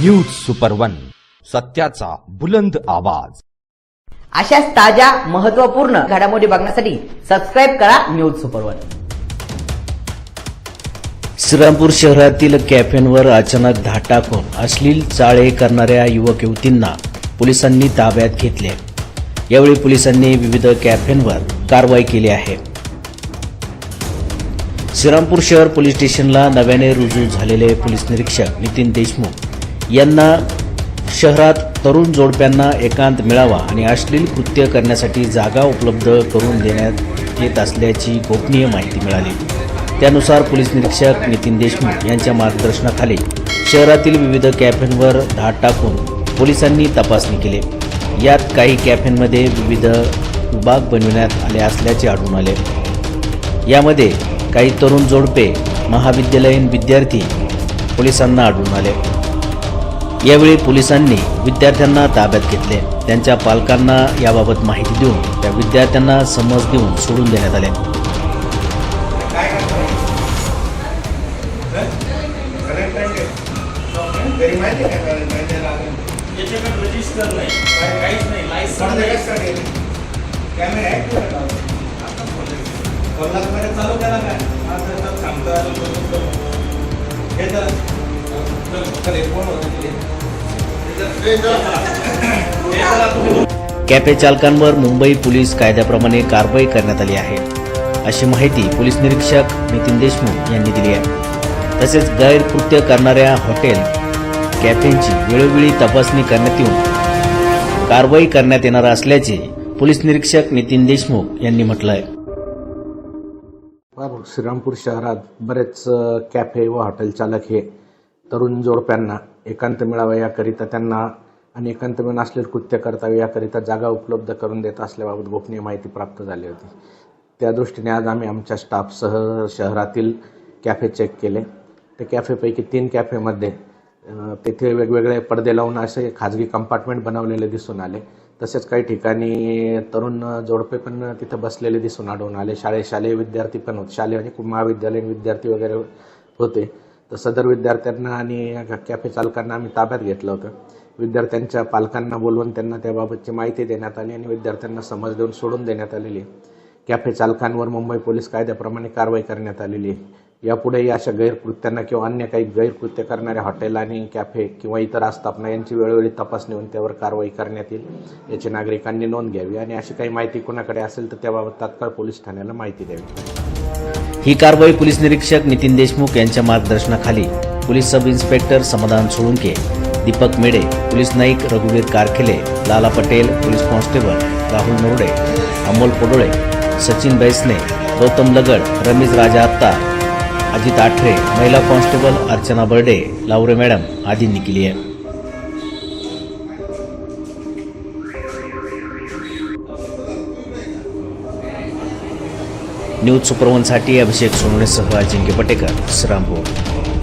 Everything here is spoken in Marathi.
न्यूज सुपर वन सत्याचा बुलंद आवाज. अशाच ताज्या महत्त्वपूर्ण घडामोडी बघण्यासाठी सबस्क्राईब करा न्यूज सुपर वन श्रीरामपूर शहरातील कॅफेंवर अचानक धाड टाकून अश्लील चाळे करणाऱ्या युवक युवतींना पोलिसांनी ताब्यात घेतले. यावेळी पोलिसांनी विविध कॅफेंवर कारवाई केली आहे. श्रीरामपूर शहर पोलीस स्टेशनला नव्याने रुजू झालेले पोलीस निरीक्षक नितीन देशमुख यांना शहरात तरुण जोडप्यांना एकांत मिळावा आणि अश्लील कृत्य करण्यासाठी जागा उपलब्ध करून देण्यात येत असल्याची गोपनीय माहिती मिळाली. त्यानुसार पोलीस निरीक्षक नितीन देशमुख यांच्या मार्गदर्शनाखाली शहरातील विविध कॅफेंवर धाड टाकून पोलिसांनी तपासणी केली. यात काही कॅफेंमध्ये विविध विभाग बनविण्यात आले असल्याचे आढळून आले. यामध्ये काही तरुण जोडपे महाविद्यालयीन विद्यार्थी पोलिसांना आढळून आले. यावेळी पोलिसांनी विद्यार्थ्यांना ताब्यात घेतले. त्यांच्या पालकांना याबाबत माहिती देऊन त्या विद्यार्थ्यांना समज देऊन सोडून देण्यात आले. कॅमेरा चालू केला काय? कॅफे चालकांवर मुंबई पोलीस कायद्याप्रमाणे कारवाई करण्यात आली आहे. अशी माहिती पोलीस निरीक्षक नितीन देशमुख यांनी दिली आहे. तसेच गैरकृत्य करणाऱ्या हॉटेल कॅफेंची वेळोवेळी तपासणी करण्यात येऊन कारवाई करण्यात येणार असल्याचे पोलीस निरीक्षक नितीन देशमुख यांनी म्हटलं आहे श्रीरामपूर शहरात बरेच कॅफे व हॉटेल चालक हे तरुण जोडप्यांना एकांत मिळावा याकरिता त्यांना आणि एकांत मिळून असलेले कृत्य करतावे याकरिता जागा उपलब्ध करून देत असल्याबाबत गोपनीय माहिती प्राप्त झाली होती. त्या दृष्टीने आज आम्ही आमच्या स्टाफसह शहरातील कॅफे चेक केले. त्या कॅफेपैकी तीन कॅफेमध्ये तेथे वेगवेगळे पडदे लावून असे खाजगी कंपार्टमेंट बनवलेले दिसून आले. तसेच काही ठिकाणी तरुण जोडपे पण तिथं बसलेले दिसून आढळून आले. शाळे शालेय विद्यार्थी पण होते. शालेय आणि महाविद्यालयीन विद्यार्थी वगैरे होते. तर सदर विद्यार्थ्यांना आणि कॅफे चालकांना आम्ही ताब्यात घेतलं होतं. विद्यार्थ्यांच्या पालकांना बोलवून त्यांना त्याबाबतची माहिती देण्यात आली आणि विद्यार्थ्यांना समज देऊन सोडून देण्यात आलेली कॅफे चालकांवर मुंबई पोलीस कायद्याप्रमाणे कारवाई करण्यात आलेली आहे. यापुढेही अशा गैरकृत्यांना किंवा अन्य काही गैरकृत्य करणाऱ्या हॉटेल आणि कॅफे किंवा इतर आस्थापना यांची वेळोवेळी तपासणी होऊन त्यावर कारवाई करण्यात येईल याची नागरिकांनी नोंद घ्यावी आणि अशी काही माहिती कोणाकडे असेल तर त्याबाबत तात्काळ पोलीस ठाण्याला माहिती द्यावी. ही कारवाई पोलीस निरीक्षक नितीन देशमुख यांच्या मार्गदर्शनाखाली police sub inspector Samadhan Solunke Deepak Mede police Naik रघुवीर कारखेले लाला पटेल पोलीस कॉन्स्टेबल राहुल नोरडे अमोल पोडोळे सचिन बैसने गौतम लगड रमेश राजा आत्ता अजित आठरे महिला कॉन्स्टेबल अर्चना बर्डे लावरे मॅडम आदींनी केली आहे. न्यूज सुपरवनसाठी अभिषेक सोनवणेसह अजिंक्य पटेकर श्रामपूर.